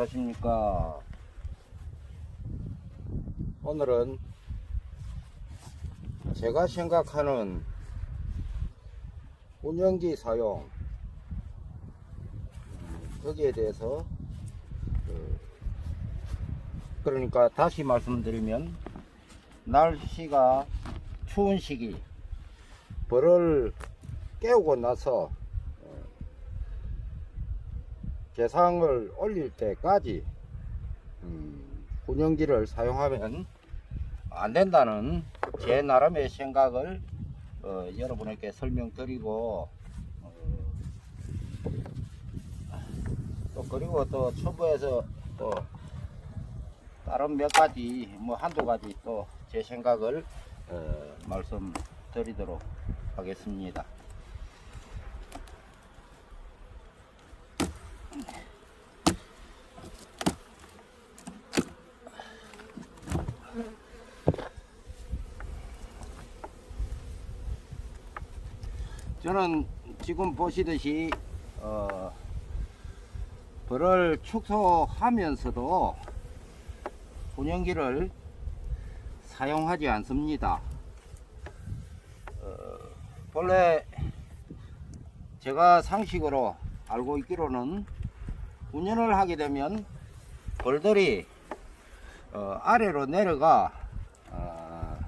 안녕하십니까. 오늘은 제가 생각하는 운영기 사용 음, 거기에 대해서 그, 그러니까 다시 말씀드리면 날씨가 추운 시기 벌을 깨우고 나서 어, 개상을 올릴 때까지 음, 운영기를 사용하면 안 된다는 제 나름의 생각을 어, 여러분에게 설명드리고 어, 또 그리고 또 초보에서 또 다른 몇 가지 뭐 한두 가지 또 제 생각을 어, 말씀드리도록 하겠습니다. 저는 지금 보시듯이 어, 벌을 축소하면서도 운영기를 사용하지 않습니다. 어, 본래 제가 상식으로 알고 있기로는 운전을 하게 되면 벌들이 어, 아래로 내려가 어,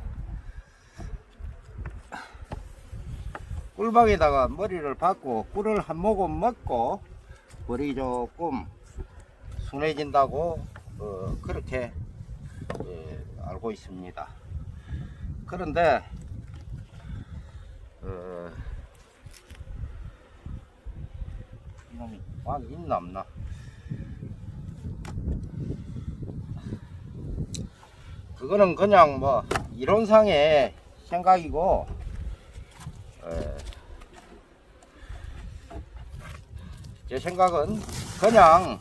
꿀박에다가 머리를 박고 꿀을 한 모금 먹고 벌이 조금 순해진다고 어, 그렇게 예, 알고 있습니다. 그런데 어, 이놈이 막 있나 없나? 그거는 그냥 뭐 이론상의 생각이고 에, 제 생각은 그냥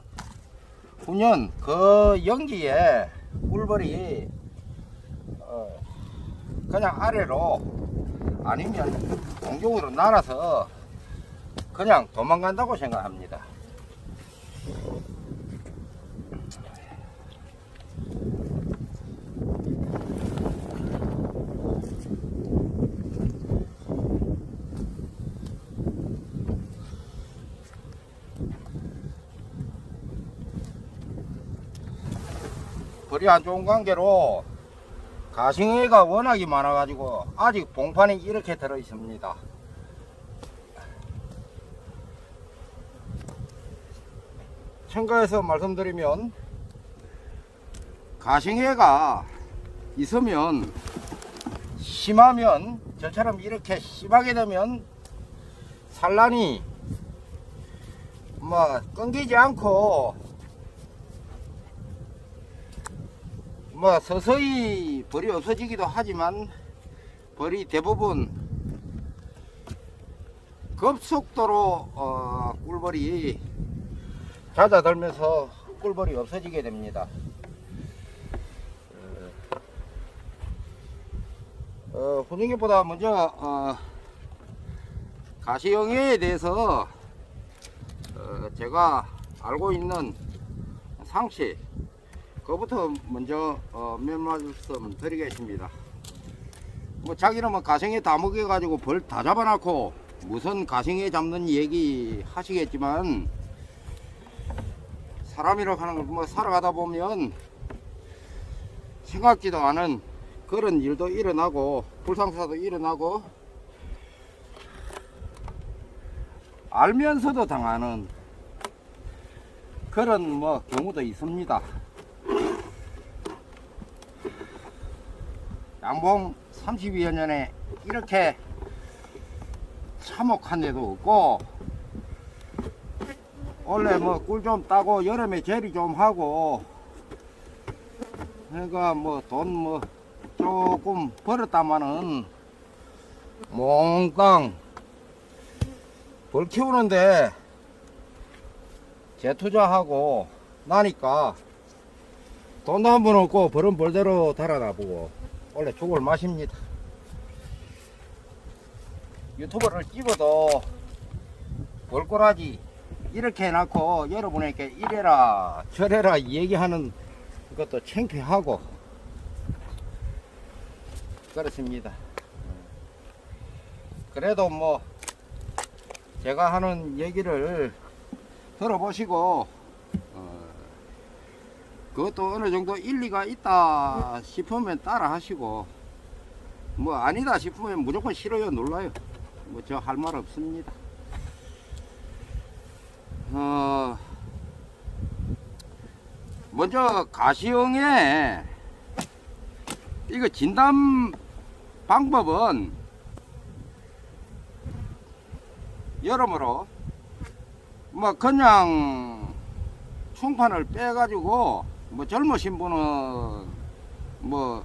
훈연 그 연기에 꿀벌이 어, 그냥 아래로 아니면 공중으로 날아서 그냥 도망간다고 생각합니다. 벌이 안 좋은 관계로 가싱해가 워낙이 많아가지고 아직 봉판이 이렇게 들어 있습니다. 첨가해서 말씀드리면 가싱해가 있으면 심하면 저처럼 이렇게 심하게 되면 산란이 뭐 끊기지 않고 뭐 서서히 벌이 없어지기도 하지만 벌이 대부분 급속도로 어, 꿀벌이 잦아들면서 꿀벌이 없어지게 됩니다. 어, 분위기보다 먼저 어, 가시영해에 대해서 어, 제가 알고 있는 상식 그부터 먼저 어, 몇 말씀 드리겠습니다. 뭐 자기는 뭐 가생에 다 먹여가지고 벌 다 잡아놓고 무슨 가생에 잡는 얘기 하시겠지만 사람이라고 하는 걸뭐 살아가다 보면 생각지도 않은 그런 일도 일어나고 불상사도 일어나고 알면서도 당하는 그런 뭐 경우도 있습니다. 양봉 32여 년에 이렇게 참혹한 데도 없고 원래 뭐 꿀 좀 따고 여름에 재리 좀 하고 그러니까 뭐 돈 뭐 조금 벌었다마는 몽땅 벌 키우는데 재투자하고 나니까 돈도 한 번 없고 벌은 벌대로 달아나 보고 원래 죽을 맛입니다. 유튜브를 찍어도 벌꼬라지 이렇게 해놓고 여러분에게 이래라 저래라 얘기하는 것도 창피하고 그렇습니다. 그래도 뭐 제가 하는 얘기를 들어보시고 어, 그것도 어느 정도 일리가 있다 싶으면 따라 하시고 뭐 아니다 싶으면 무조건 싫어요 놀라요. 뭐 저 할 말 없습니다. 어 먼저 가시형의 이거 진단 방법은 여러모로 뭐 그냥 충판을 빼 가지고 뭐 젊으신 분은 뭐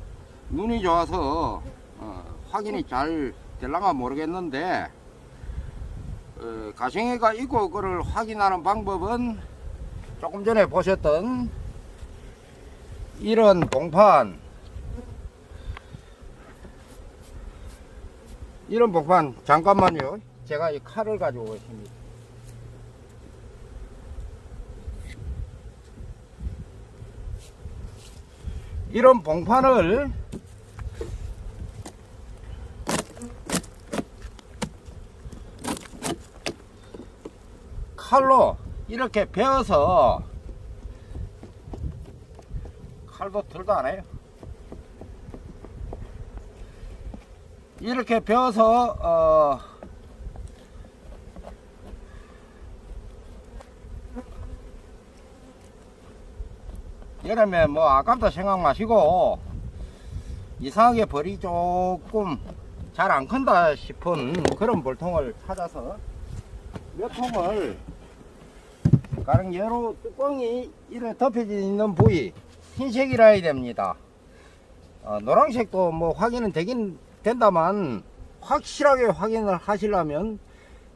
눈이 좋아서 어, 확인이 잘 될랑가 모르겠는데 어, 가생해가 있고 그를 확인하는 방법은 조금 전에 보셨던 이런 봉판. 이런 봉판 잠깐만요. 제가 이 칼을 가지고 있습니다 이런 봉판을 칼로 이렇게 베어서 칼도 들도 안 해요. 이렇게 베어서 어 여름에 뭐 아깝다 생각 마시고 이상하게 벌이 조금 잘 안 큰다 싶은 그런 볼통을 찾아서 몇 통을 가령 여러 뚜껑이 이래 덮여져 있는 부위 흰색이라 해야 됩니다. 어, 노란색도 뭐 확인은 되긴 된다만 확실하게 확인을 하시려면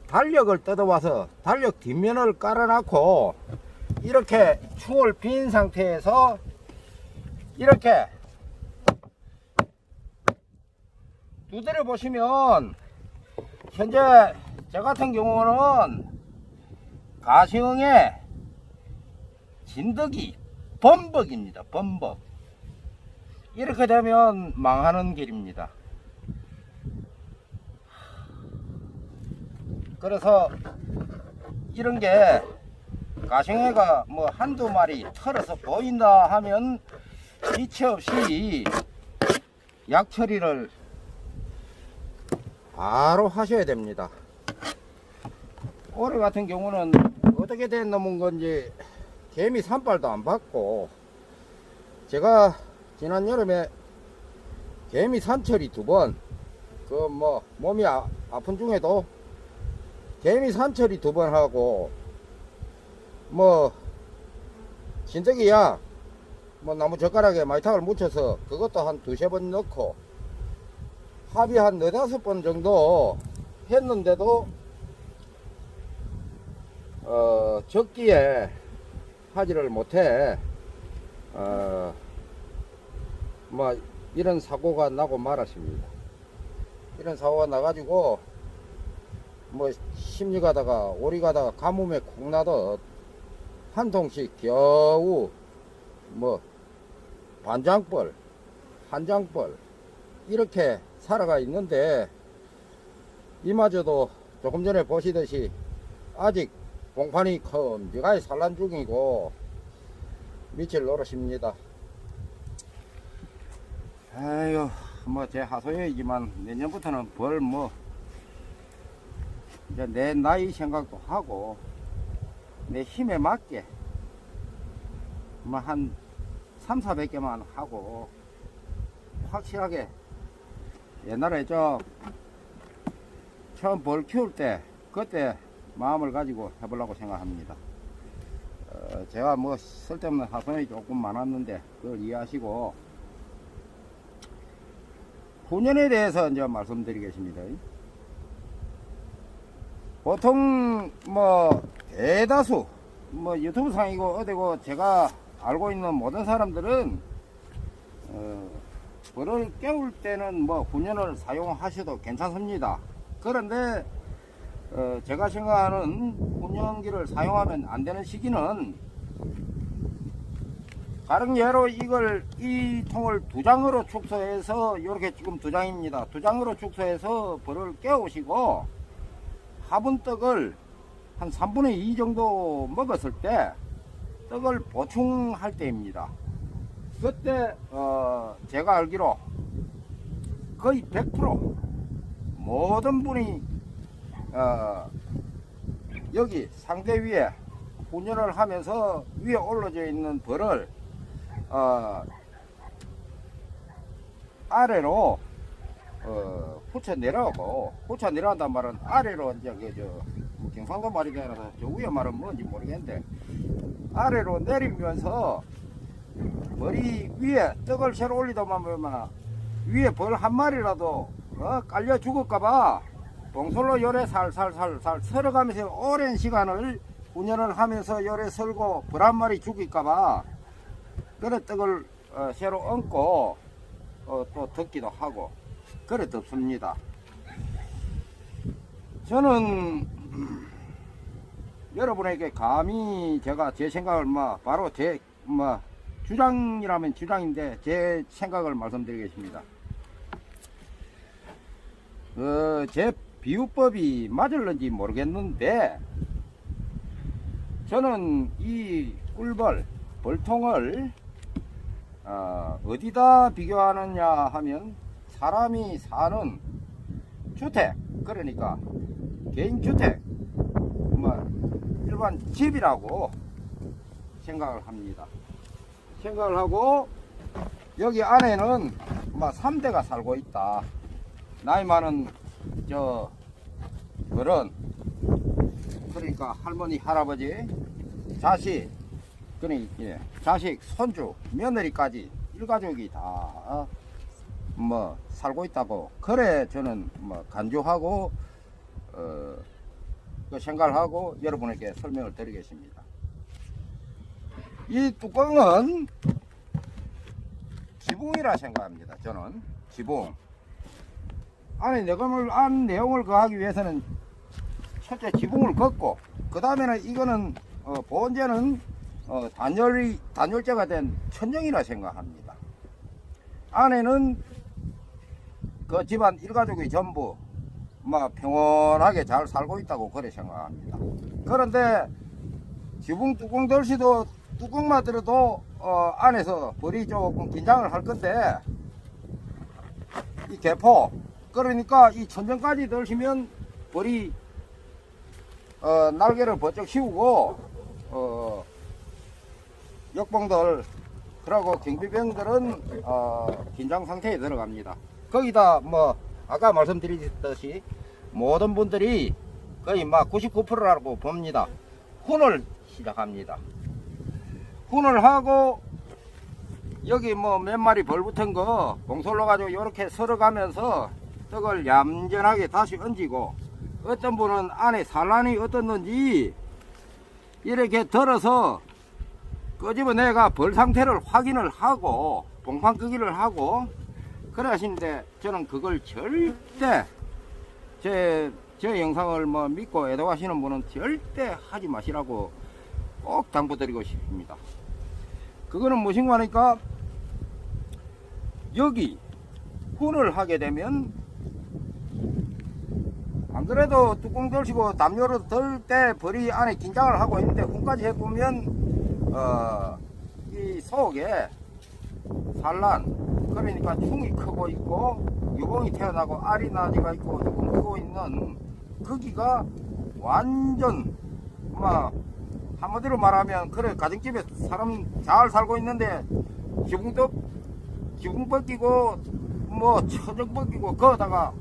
달력을 뜯어와서 달력 뒷면을 깔아놓고 이렇게 추월 빈 상태에서 이렇게 두드려 보시면 현재 저 같은 경우는 가시형의 진드기 범벅입니다. 범벅. 이렇게 되면 망하는 길입니다. 그래서 이런 게 가시형애가 뭐 한두 마리 털어서 보인다 하면 이체 없이 약 처리를 바로 하셔야 됩니다. 올해 같은 경우는 어떻게 된 놈은 건지 개미 산발도 안 받고 제가 지난 여름에 개미 산처리 두번 그 뭐 몸이 아, 아픈 중에도 개미 산처리 두번 하고 뭐 진드기야 뭐 나무 젓가락에 마이탁을 묻혀서 그것도 한 두세 번 넣고 합이 한 네다섯 번 정도 했는데도 어, 적기에 하지를 못해 어, 뭐 이런 사고가 나고 말았습니다. 이런 사고가 나가지고 뭐 심리 가다가 오리 가다가 가뭄에 콩 나듯 한 통씩 겨우 뭐 반장벌 한장벌 이렇게 살아가 있는데 이마저도 조금 전에 보시듯이 아직 봉판이 컴지가에 산란 중이고 미칠 노릇입니다. 아이고 뭐제 하소연이지만 내년부터는 벌 뭐 이제 내 나이 생각도 하고 내 힘에 맞게 뭐한 3, 400개만 하고 확실하게 옛날에 저 처음 벌 키울 때 그때 마음을 가지고 해보려고 생각합니다. 어, 제가 뭐 쓸데없는 하소연이 조금 많았는데 그걸 이해하시고 훈련에 대해서 이제 말씀드리겠습니다. 보통 뭐 대다수 뭐 유튜브 상이고 어디고 제가 알고 있는 모든 사람들은 어, 벌을 깨울 때는 뭐 훈련을 사용하셔도 괜찮습니다. 그런데 어, 제가 생각하는 훈련기를 사용하면 안 되는 시기는 다른 예로 이걸 이 통을 두 장으로 축소해서 이렇게 지금 두 장입니다. 두 장으로 축소해서 벌을 깨우시고 화분떡을 한 3분의 2 정도 먹었을 때 떡을 보충할 때입니다. 그때 어, 제가 알기로 거의 100% 모든 분이 어, 여기 상대 위에 훈련을 하면서 위에 올라져 있는 벌을 어, 아래로 어, 후쳐 내려가고 후쳐 내려간단 말은 아래로 이제 그저 뭐 경상도 말이 되나서 저 위에 말은 뭔지 모르겠는데 아래로 내리면서 머리 위에 떡을 새로 올리다 보면 위에 벌 한 마리라도 어, 깔려 죽을까봐 봉솔로 열에 살살살살 설어가면서 오랜 시간을 운전을 하면서 열에 설고 벌 한 마리 죽일까봐 그래 떡을 어, 새로 얹고 어, 또 덮기도 하고 그래 덮습니다. 저는 여러분에게 감히 제가 제 생각을 뭐 바로 제뭐 주장이라면 주장인데 제 생각을 말씀드리겠습니다. 어, 제 비유법이 맞을는지 모르겠는데 저는 이 꿀벌 벌통을 어, 어디다 비교하느냐 하면 사람이 사는 주택 그러니까 개인 주택 뭐 일반 집이라고 생각을 합니다. 생각을 하고 여기 안에는 뭐 3대가 살고 있다. 나이 많은 저 그런 그러니까 할머니 할아버지 자식 그러니 예, 자식 손주 며느리까지 일가족이 다 뭐 살고 있다고 그래 저는 뭐 간주하고 어, 그 생각을 하고 여러분에게 설명을 드리겠습니다. 이 뚜껑은 지붕이라 생각합니다. 저는 지붕. 안에 내용을 안 내용을 거하기 위해서는 첫째 지붕을 걷고 그 다음에는 이거는 어, 본제는 어, 단열이 단열재가 된 천정이라 생각합니다. 안에는 그 집안 일가족이 전부 뭐 평온하게 잘 살고 있다고 그래 생각합니다. 그런데 지붕 뚜껑 덜시도 뚜껑만 들어도 어, 안에서 벌이 조금 긴장을 할 건데 이 개포 그러니까 이 천정까지 덜시면 벌이 어, 날개를 번쩍 씌우고 어, 역봉들 그리고 경비병들은 어, 긴장 상태에 들어갑니다. 거기다 뭐 아까 말씀드렸듯이 모든 분들이 거의 막 99%라고 봅니다. 훈을 시작합니다. 훈을 하고 여기 뭐 몇 마리 벌 붙은 거 봉솔로 가지고 이렇게 설어가면서 떡을 얌전하게 다시 얹고 어떤 분은 안에 산란이 어떻는지 이렇게 들어서 끄집어내가 벌 상태를 확인을 하고 봉판 끄기를 하고 하시는데 저는 그걸 절대 제, 제 영상을 뭐 믿고 애도하시는 분은 절대 하지 마시라고 꼭 당부드리고 싶습니다. 그거는 무엇인가 하니까 여기 훈을 하게 되면 안 그래도 뚜껑 들시고 담요로 들때 벌이 안에 긴장을 하고 있는데 훈까지 해보면 어, 이 속에 산란 그러니까 충이 크고 있고 유봉이 태어나고 알이 나지가 있고 뚜껑 크고 있는 거기가 완전 막 한마디로 말하면 그래 가정집에 사람 잘 살고 있는데 지붕도 지붕 벗기고 뭐 천정 벗기고 거다가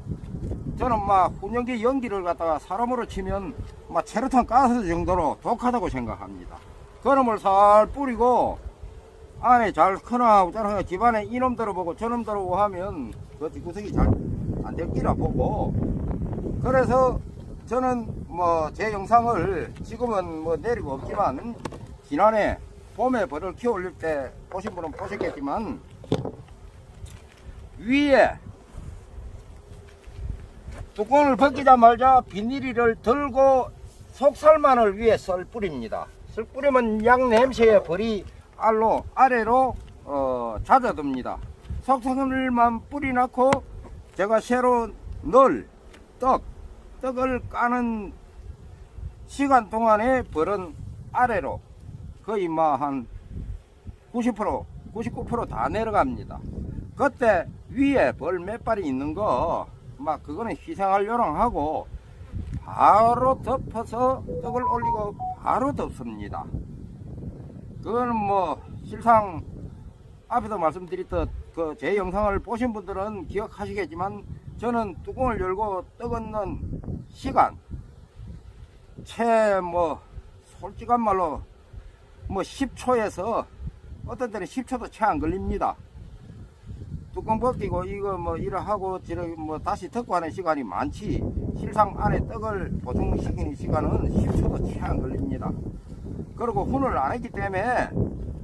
저는 막 훈연기 연기를 갖다가 사람으로 치면 막 체르탄 가스 정도로 독하다고 생각합니다. 그놈을 살 뿌리고 안에 잘 크나 없잖아 집안에 이놈 들어보고 저놈 들어보고 하면 그 뒷구석이 잘 안 될 기라 보고 그래서 저는 뭐 제 영상을 지금은 뭐 내리고 없지만 지난해 봄에 벌을 키워 올릴 때 보신 분은 보셨겠지만 위에 뚜껑을 벗기자마자 비닐을 들고 속살만을 위해 썰 뿌립니다. 썰 뿌리면 양 냄새에 벌이 알로 아래로 어, 잦아듭니다. 속살만 뿌리놓고 제가 새로 넣을 떡, 떡을 까는 시간 동안에 벌은 아래로 거의 뭐한 90%, 99%다 내려갑니다. 그때 위에 벌 몇 발이 있는 거, 막 그거는 희생할 요령하고 바로 덮어서 떡을 올리고 바로 덮습니다. 그거는 뭐 실상 앞에도 말씀드렸듯 그 제 영상을 보신 분들은 기억하시겠지만 저는 뚜껑을 열고 떡 얻는 시간 채 뭐 솔직한 말로 뭐 10초에서 어떤 때는 10초도 채 안 걸립니다. 뚜껑 벗기고 이거 뭐 이러 하고 저러 뭐 다시 덮고 하는 시간이 많지 실상 안에 떡을 보충시키는 시간은 10초도 채 안 걸립니다. 그리고 훈을 안 했기 때문에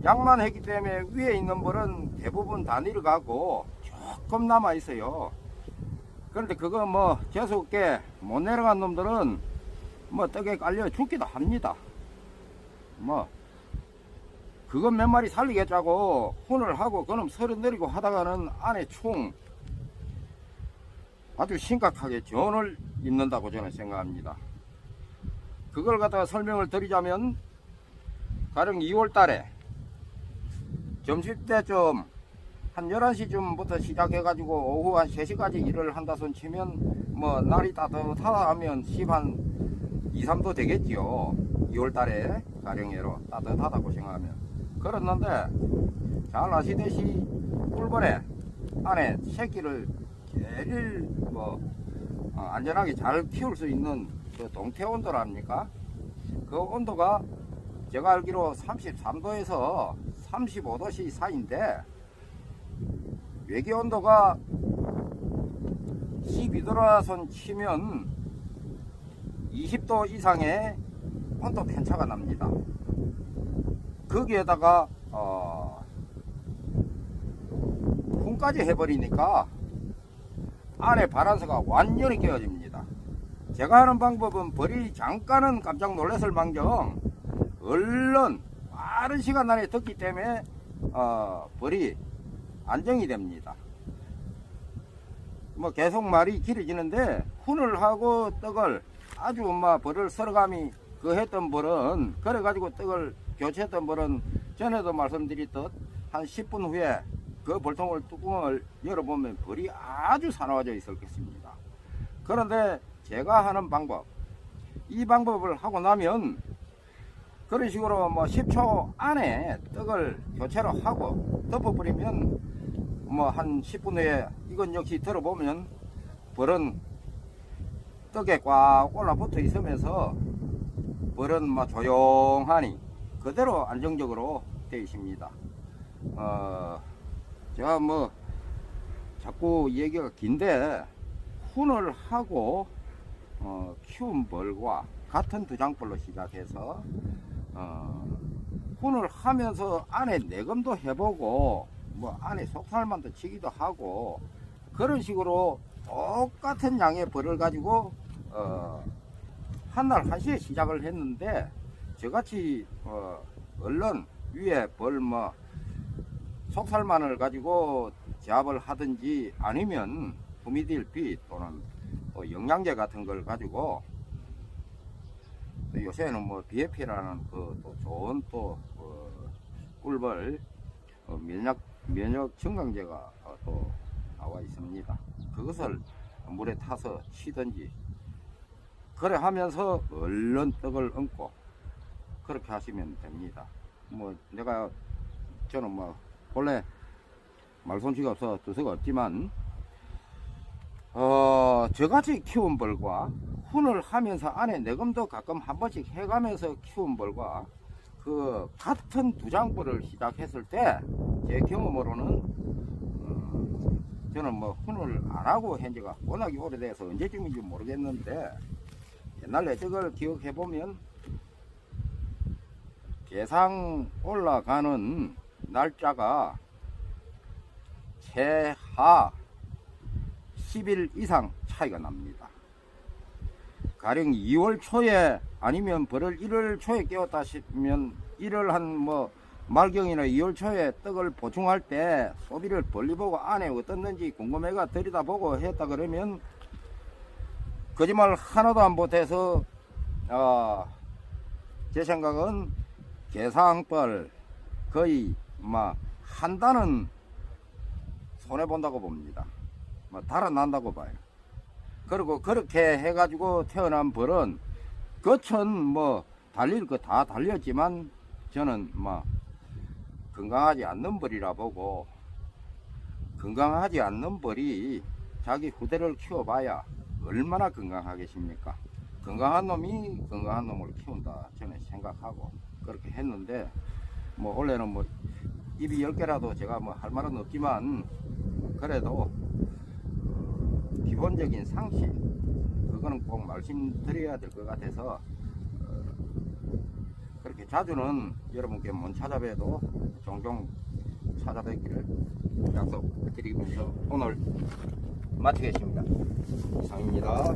양만 했기 때문에 위에 있는 벌은 대부분 다 내려가고 조금 남아 있어요. 그런데 그거 뭐 재수 없게 못 내려간 놈들은 뭐 떡에 깔려 죽기도 합니다. 뭐 그거 몇 마리 살리겠자고 혼을 하고 그놈 서른 내리고 하다가는 안에 총 아주 심각하게 전을 입는다고 저는 생각합니다. 그걸 갖다가 설명을 드리자면 가령 2월 달에 점심때쯤 한 11시쯤부터 시작해가지고 오후 한 3시까지 일을 한다 손 치면 뭐 날이 따뜻하다 하면 10한 2, 3도 되겠지요. 2월 달에 가령예로 따뜻하다고 생각하면. 그랬는데 잘 아시듯이 꿀벌에 안에 새끼를 제일 뭐 어, 안전하게 잘 키울 수 있는 그 동태 온도랍니까? 그 온도가 제가 알기로 33도에서 35도씨 사이인데 외기 온도가 12도라 손 치면 20도 이상의 온도 편차가 납니다. 거기에다가 어, 훈까지 해버리니까 안에 바란스가 완전히 깨어집니다. 제가 하는 방법은 벌이 잠깐은 깜짝 놀랐을 망정 얼른 빠른 시간 안에 듣기 때문에 어, 벌이 안정이 됩니다. 뭐 계속 말이 길어지는데 훈을 하고 떡을 아주 엄마 벌을 썰어감이 그 했던 벌은 그래가지고 떡을 교체했던 벌은 전에도 말씀드렸듯 한 10분 후에 그 벌통을 뚜껑을 열어보면 벌이 아주 사나워져 있을 것입니다. 그런데 제가 하는 방법 이 방법을 하고 나면 그런 식으로 뭐 10초 안에 떡을 교체로 하고 덮어버리면 뭐 한 10분 후에 이건 역시 들어보면 벌은 떡에 꽉 올라붙어 있으면서 벌은 뭐 조용하니 그대로 안정적으로 되어 있습니다. 어, 제가 뭐 자꾸 얘기가 긴데 훈을 하고 어, 키운 벌과 같은 두장벌로 시작해서 어, 훈을 하면서 안에 내검도 해보고 뭐 안에 속살만도 치기도 하고 그런 식으로 똑같은 양의 벌을 가지고 어, 한날 한시에 시작을 했는데 저같이 어, 얼른 위에 벌뭐 속살만을 가지고 제압을 하든지 아니면 후미딜비 또는 뭐 영양제 같은 걸 가지고 또 요새는 뭐 BFP라는 그 또 좋은 또 어, 꿀벌 어, 면역 면역 증강제가 어, 또 나와 있습니다. 그것을 물에 타서 치든지 그래 하면서 얼른 떡을 얹고 그렇게 하시면 됩니다. 뭐 내가 저는 뭐 원래 말솜씨가 없어 두서가 없지만 어 저같이 키운 벌과 훈을 하면서 안에 내금도 가끔 한 번씩 해가면서 키운 벌과 그 같은 두장벌을 시작했을 때 제 경험으로는 어, 저는 뭐 훈을 안 하고 현재가 워낙에 오래돼서 언제쯤인지 모르겠는데 옛날에 저걸 기억해 보면 개상 올라가는 날짜가 최하 10일 이상 차이가 납니다. 가령 2월 초에 아니면 벌을 1월 초에 깨웠다 싶으면 1월 한 뭐 말경이나 2월 초에 떡을 보충할 때 소비를 벌리 보고 안에 어떻는지 궁금해가 들여다보고 했다 그러면 거짓말 하나도 안 보태서 어, 제 생각은 개상벌 거의 막한 단은 손해 본다고 봅니다. 뭐 달아난다고 봐요. 그리고 그렇게 해가지고 태어난 벌은 겉은 뭐 달릴 거 다 달렸지만 저는 뭐 건강하지 않는 벌이라 보고 건강하지 않는 벌이 자기 후대를 키워봐야 얼마나 건강하겠습니까? 건강한 놈이 건강한 놈을 키운다 저는 생각하고 그렇게 했는데 뭐 원래는 뭐 입이 열 개라도 제가 뭐 할 말은 없지만 그래도 어, 기본적인 상식 그거는 꼭 말씀드려야 될 것 같아서 어, 그렇게 자주는 여러분께 못 찾아뵈도 종종 찾아뵙기를 약속드리면서 오늘 마치겠습니다. 이상입니다.